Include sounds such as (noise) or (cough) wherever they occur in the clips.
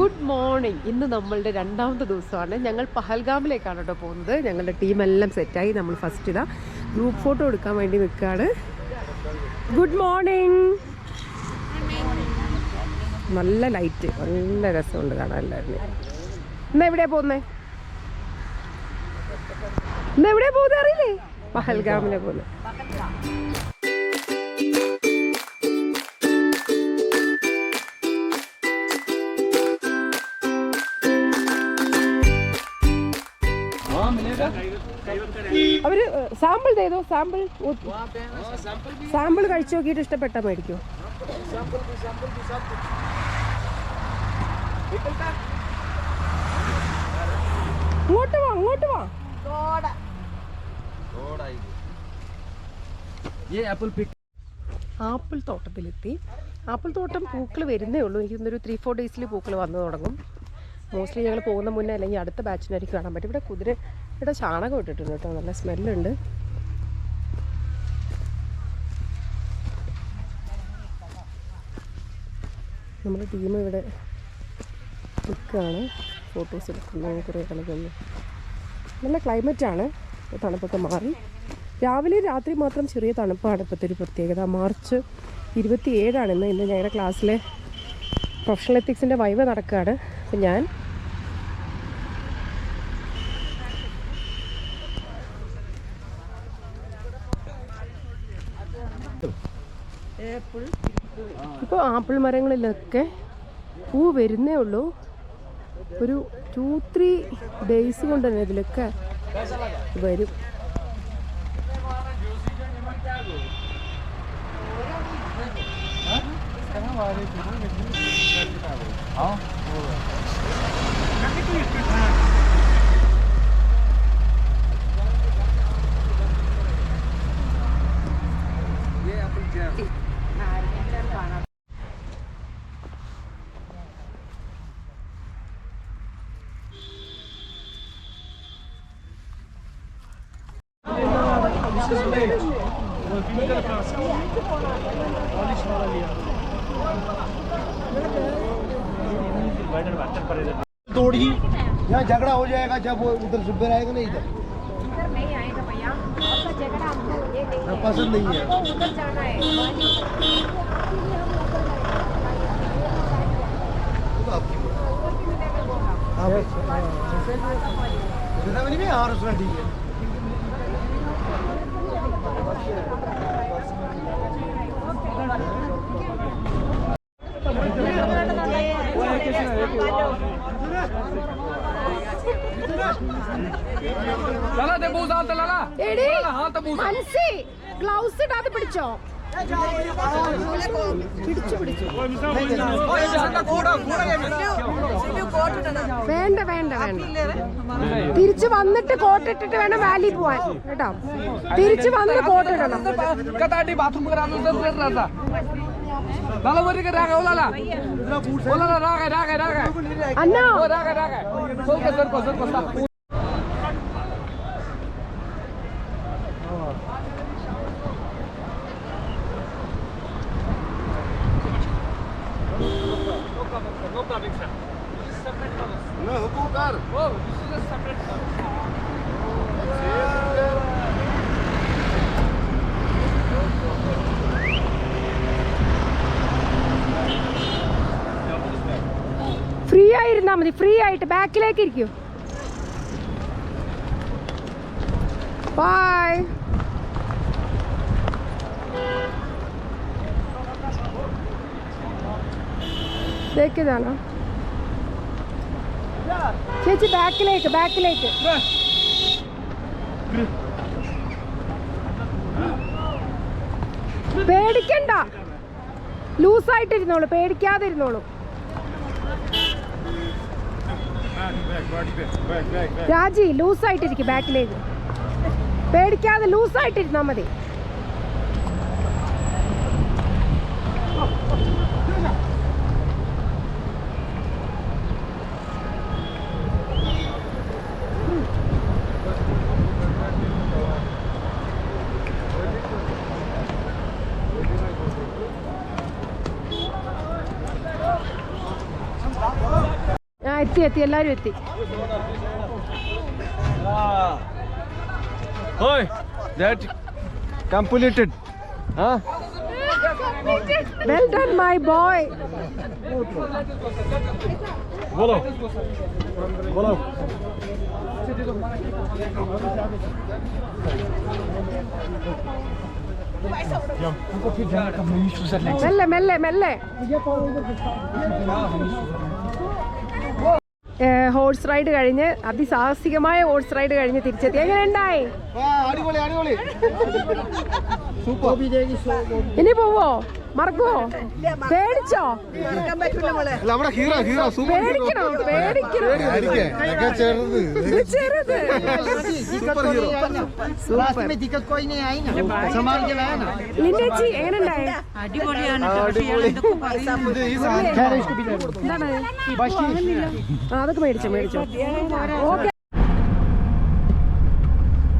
Good morning. ഇന്ന് നമ്മളുടെ രണ്ടാമത്തെ ദിവസമാണ്. ഞങ്ങൾ പഹൽഗാമിലേക്കാണ് കേട്ടോ പോകുന്നത്. ഞങ്ങളുടെ ടീമെല്ലാം സെറ്റായി. നമ്മൾ ഫസ്റ്റ് ഇതാ ഗ്രൂപ്പ് ഫോട്ടോ എടുക്കാൻ വേണ്ടി നിൽക്കുകയാണ്. Good morning. നല്ല ലൈറ്റ് നല്ല രസമുണ്ട് കാണാൻ എല്ലാവരും ഇന്ന് എവിടെയാ പോകുന്നേ? ഇന്ന് എവിടെയാ പോകുന്നത് അറിയില്ലേ? പഹൽഗാമിലെ പോകുന്നത് അവർ സാമ്പിൾ ചെയ്തോ സാമ്പിൾ സാമ്പിൾ കഴിച്ചു നോക്കിയിട്ട് ഇഷ്ടപ്പെട്ട മേടിക്കോ. അങ്ങോട്ട് വാ അങ്ങോട്ട് വാ. ആപ്പിൾ തോട്ടത്തിലെത്തി. ആപ്പിൾ തോട്ടം പൂക്കൾ വരുന്നേ ഉള്ളൂ. എനിക്ക് ഒരു ത്രീ ഫോർ ഡേയ്സിൽ പൂക്കൾ വന്നു തുടങ്ങും. മോസ്റ്റ്ലി ഞങ്ങൾ പോകുന്ന മുന്നേ അല്ലെങ്കിൽ അടുത്ത ബാച്ചിനായിരിക്കും കാണാൻ പറ്റും ഇവിടെ കുതിര ഇവിടെ ചാണകം ഇട്ടിട്ടുണ്ട് കേട്ടോ. നല്ല സ്മെല്ലുണ്ട് നമ്മുടെ ടീം ഇവിടെ നിൽക്കുകയാണ്. ഫോട്ടോസ് എടുക്കുന്നു കുറേ കണക്കൊന്ന് നല്ല ക്ലൈമറ്റാണ് തണുപ്പൊക്കെ മാറി. രാവിലെ രാത്രി മാത്രം ചെറിയ തണുപ്പാണ് ഇപ്പോഴത്തെ ഒരു പ്രത്യേകത. മാർച്ച് ഇരുപത്തി ഏഴാണ് ഇന്ന്. ഇന്ന് ഞങ്ങളുടെ ക്ലാസ്സിലെ പ്രൊഫഷണൽ എത്തിക്സിന്റെ വൈവ് നടക്കുകയാണ്. അപ്പം ഞാൻ ആപ്പിൾ മരങ്ങളിലൊക്കെ പൂ വരുന്നേ ഉള്ളൂ. ഒരു ടു ത്രീ ഡേയ്സ് കൊണ്ട് തന്നെ ഇതിലൊക്കെ വരും. ये तोड़ी यहाँ झगड़ा हो जाएगा जब वो उधर सुबह आएगा नहीं इधर। पसंद नहीं है। उधर जाना है। हाँ और उसमें ठीक है। അൻസി ഗ്ലൗസ് ഇടാതെ പിടിച്ചോ? വേണ്ട വേണ്ട വേണ്ട. തിരിച്ചു വന്നിട്ട് കോട്ട് ഇട്ടിട്ട് വേണം വാലി പോവാൻ കേട്ടോ? തിരിച്ചു വന്ന് കോട്ട് ഇടണം. അന്നോ topic, sir. This is separate for us. No, Hukukar. Oh, this is a separate for us. Free ആയിരുന്നാൽ മതി ഫ്രീ ആയിട്ട് ബാക്കിലേക്ക് ഇരിക്കൂ ബായ് ബൈ ഇതാണോ? ചേച്ചി ബാക്കിലേക്ക് ബാക്കിലേക്ക്. പേടിക്കണ്ട. ലൂസായിട്ടിരുന്നോളൂ പേടിക്കാതെ ഇരുന്നോളൂ രാജി ലൂസായിട്ടിരിക്കും ബാക്കിലേക്ക്. പേടിക്കാതെ ലൂസായിട്ടിരുന്നാൽ മതി. എത്തി എത്തി എല്ലാവരും എത്തി. ഓയ് ദാറ്റ് കംപ്ലീറ്റഡ് ഹാ വെൽ ഡൺ മൈ ബോയ് ബോലോ ബോലോ മെല്ലെ മെല്ലെ മെല്ലെ. ഹോഴ്സ് റൈഡ് കഴിഞ്ഞ് അതിസാഹസികമായ ഹോഴ്സ് റൈഡ് കഴിഞ്ഞ് തിരിച്ചെത്തി. എങ്ങനെ ഉണ്ടായി ഇനി പോവോ? മറക്കോ പേടിച്ചോ? ഹീറോ ഹീറോ പേടിക്കണോ? അതൊക്കെ മേടിച്ചോ മേടിച്ചോ. ഓക്കെ.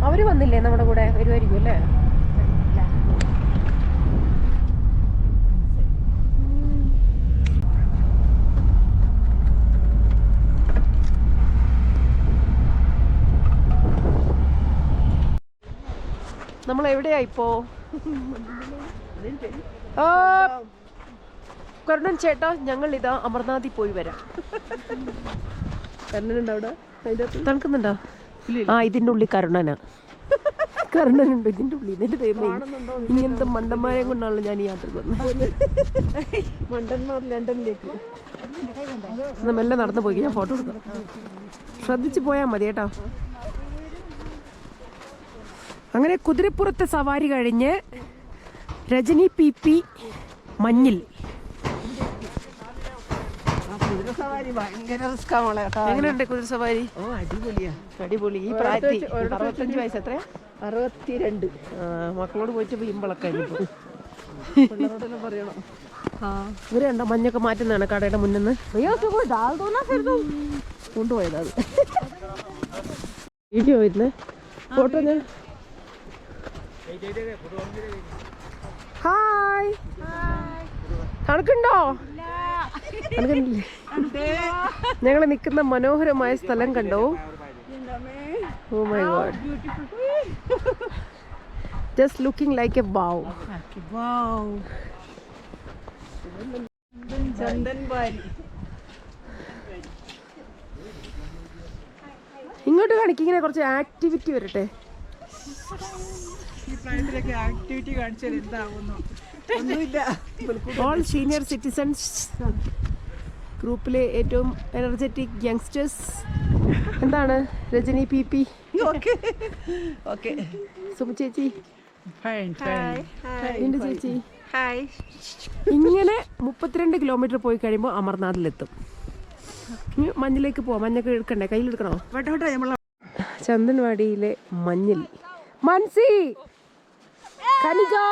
അവർ വന്നില്ലേ നമ്മുടെ കൂടെ? വരുമായിരിക്കും അല്ലേ? നമ്മൾ എവിടെയാ ഇപ്പോ കരുണൻ ചേട്ടാ ഞങ്ങൾ ഇതാ അമർനാഥിൽ പോയി വരാം. കരുണനുണ്ടോ അവിടെ? തണുക്കുന്നുണ്ടോ? ആ ഇതിന്റെ ഉള്ളിൽ കരുണനാ. കരുണനുണ്ട് ഇതിന്റെ ഉള്ളി ഇതിന്റെ ഇനി എന്ത് മണ്ടന്മാരെ കൊണ്ടാണല്ലോ ഞാൻ ഈ യാത്ര വന്നത് മണ്ടന്മാർ ലണ്ടനിലേക്ക് മെല്ലെ നടന്നു പോയി ഞാൻ ഫോട്ടോ എടുക്കാം ശ്രദ്ധിച്ചു പോയാൽ മതി കേട്ടോ. അങ്ങനെ കുതിരപ്പുറത്തെ സവാരി കഴിഞ്ഞ് രജനി പി പി മഞ്ഞിൽ. എങ്ങനെയുണ്ട് കുതിര സവാരി? ഓ അടിപൊളിയാ. അടിപൊളി. ഈ പ്രായത്തിൽ അറുപത്തഞ്ച് വയസ്സ് എത്ര അറുപത്തിരണ്ട്. മക്കളോട് പോയിട്ട് ഇമ്പളൊക്കെ ഇവരെ ഉണ്ടോ മഞ്ഞൊക്കെ മാറ്റുന്നതാണ് കടയുടെ മുന്നിൽ നിന്ന് അയ്യോ സുഖം ഡാൽ തോന്നാ കൊണ്ടുപോയത് അത്. വീഡിയോ ഇരുന്ന് ഫോട്ടോ ഞാൻ ഹായ്. തണുക്കുണ്ടോ? ഞങ്ങൾ നിൽക്കുന്ന മനോഹരമായ സ്ഥലം കണ്ടോ? ഓ my? God just looking like a bough ഇങ്ങോട്ട് കാണിക്കിങ്ങനെ കുറച്ച് ആക്ടിവിറ്റി വരട്ടെ. ആക്ടിവിറ്റി കാണിച്ചാൽ എന്താവുന്നു? ഓൾ സീനിയർ സിറ്റിസൺസ് ഗ്രൂപ്പിലെ ഏറ്റവും എനർജറ്റിക് യങ്സ്റ്റേഴ്സ് എന്താണ് Rajani P P? Okay. Suma ചേച്ചി. നിന്റെ ചേച്ചി? ഇങ്ങനെ മുപ്പത്തിരണ്ട് കിലോമീറ്റർ പോയി കഴിയുമ്പോൾ അമർനാഥിലെത്തും. മഞ്ഞിലേക്ക് പോവാം. മഞ്ഞൊക്കെ എടുക്കണ്ടേ? കയ്യിലെടുക്കണോ? ചന്ദൻവാടിയിലെ മഞ്ഞിൽ. മൻസി! കനികോ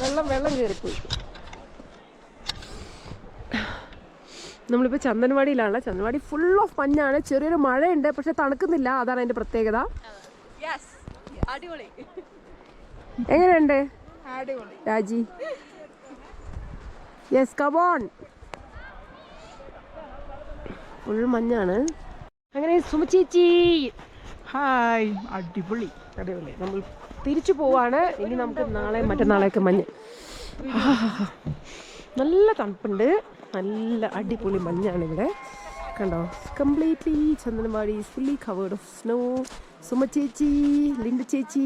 വെള്ളം വെള്ളം കയറിപ്പോയി. നമ്മളിപ്പോൾ ചന്ദൻവാടിയിലാണ് ചന്ദൻവാടി ഫുൾ ഓഫ് മഞ്ഞാണ്. ചെറിയൊരു മഴയുണ്ട് പക്ഷെ തണുക്കുന്നില്ല. അതാണ് അതിന്റെ പ്രത്യേകത. എങ്ങനെയുണ്ട്? രാജി. യെസ് കബോൺ ഫുൾ മഞ്ഞാണ്. അങ്ങനെ സുമചേച്ചി ഹായ് അടിപൊളി അടിപൊളി. നമ്മൾ തിരിച്ചു പോവാണ്. ഇനി നമുക്ക് നാളെ മറ്റന്നാളെയൊക്കെ മഞ്ഞ്. (laughs) നല്ല തണുപ്പുണ്ട്. നല്ല അടിപൊളി മഞ്ഞാണ് ഇവിടെ കണ്ടോ? Completely Chandanwari fully covered of snow Suma ചേച്ചി ലിൻഡ ചേച്ചി.